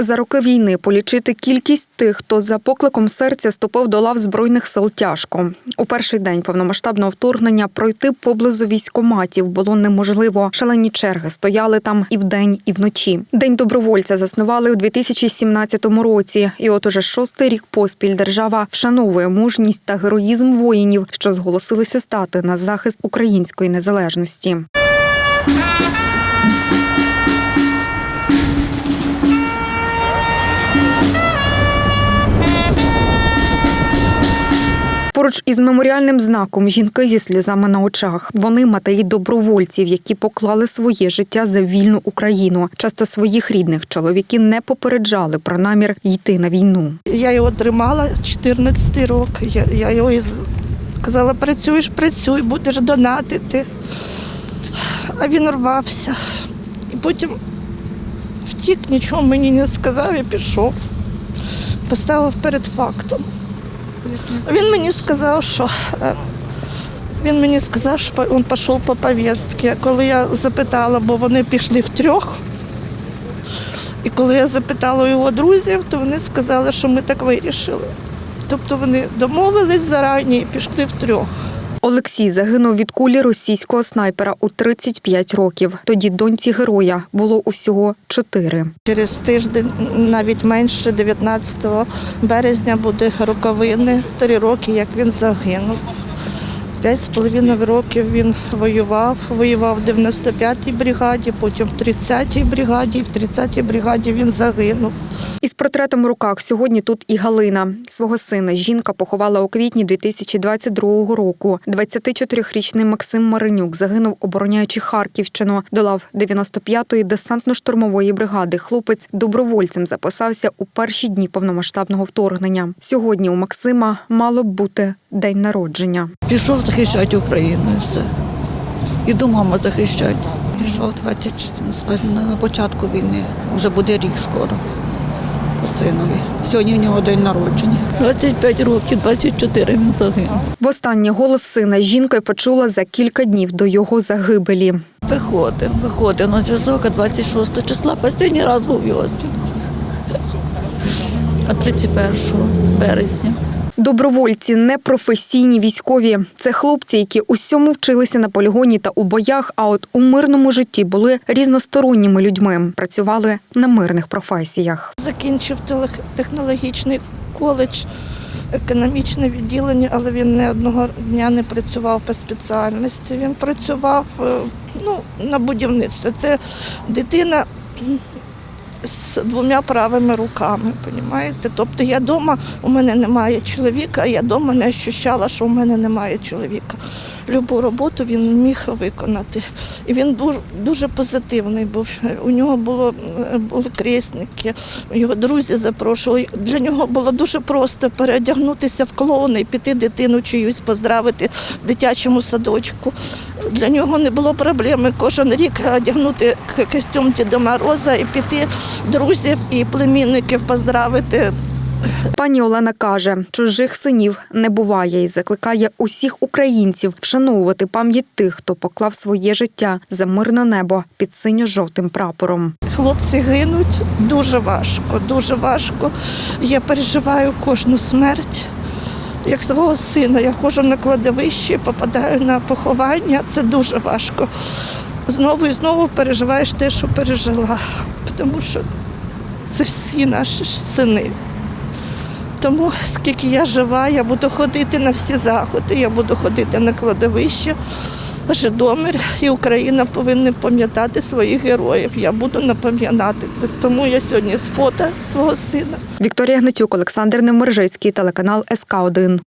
За роки війни полічити кількість тих, хто за покликом серця вступив до лав збройних сил тяжко. У перший день повномасштабного вторгнення пройти поблизу військоматів було неможливо. Шалені черги стояли там і вдень, і вночі. День добровольця заснували у 2017 році. І от уже шостий рік поспіль держава вшановує мужність та героїзм воїнів, що зголосилися стати на захист української незалежності. Поруч із меморіальним знаком жінки зі сльозами на очах. Вони матері добровольців, які поклали своє життя за вільну Україну. Часто своїх рідних чоловіки не попереджали про намір йти на війну. Я його тримала 14 років. Я, я його казала, працюєш, працюй, будеш донатити. А він рвався. І потім втік, нічого мені не сказав і пішов. Поставив перед фактом. Він мені сказав, що е, він мені сказав, що він пішов по повістці. Коли я запитала, бо вони пішли в трьох. І коли я запитала його друзів, то вони сказали, що ми так вирішили. Тобто вони домовились зарані і пішли в трьох. Олексій загинув від кулі російського снайпера у 35 років. Тоді доньці героя було усього чотири. Через тиждень, навіть менше, 19 березня буде роковини, три роки, як він загинув. П'ять з половиною років він воював. Воював в 95-й бригаді, потім в 30-й бригаді, і в 30-й бригаді він загинув. Із портретом у руках сьогодні тут і Галина. Свого сина жінка поховала у квітні 2022 року. 24-річний Максим Маринюк загинув, обороняючи Харківщину. До лав 95-ї десантно-штурмової бригади. Хлопець добровольцем записався у перші дні повномасштабного вторгнення. Сьогодні у Максима мало б бути день народження. Пішов захищати Україну і все. Іду мама захищати. Пішов 20, на- початку війни, вже буде рік скоро по синові. Сьогодні в нього день народження. 25 років, 24 він загинув. Востаннє голос сина жінка почула за кілька днів до його загибелі. Виходив, виходив на зв'язок, а 26 числа останній раз був його. А 31 березня. Добровольці непрофесійні військові. Це хлопці, які усьому вчилися на полігоні та у боях, а от у мирному житті були різносторонніми людьми, працювали на мирних професіях. Закінчив технологічний коледж, економічне відділення, але він не одного дня не працював по спеціальності. Він працював е, ну, на будівництві. Це дитина з двома правими руками, понімаєте? Тобто я вдома, у мене немає чоловіка, я вдома не ощущала, що у мене немає чоловіка. Любу роботу він міг виконати. І він дуже, дуже позитивний був. У нього було, були крісники, його друзі запрошували. Для нього було дуже просто переодягнутися в клоуни піти дитину чиюсь поздравити в дитячому садочку. Для нього не було проблеми кожен рік одягнути костюм Діда Мороза і піти друзів і племінників поздравити Пані Олена каже, чужих синів не буває і закликає усіх українців вшановувати пам'ять тих, хто поклав своє життя за мирне небо під синьо-жовтим прапором. Хлопці гинуть дуже важко, дуже важко. Я переживаю кожну смерть. Як свого сина, я ходжу на кладовище, попадаю на поховання, це дуже важко. Знову і знову переживаєш те, що пережила, тому що це всі наші сини. Тому скільки я жива, я буду ходити на всі заходи, я буду ходити на кладовище. Житомир і Україна повинні пам'ятати своїх героїв. Я буду напам'ятати. Тому я сьогодні з фото свого сина. Вікторія Гнатюк, Олександр Немержицький, телеканал СК 1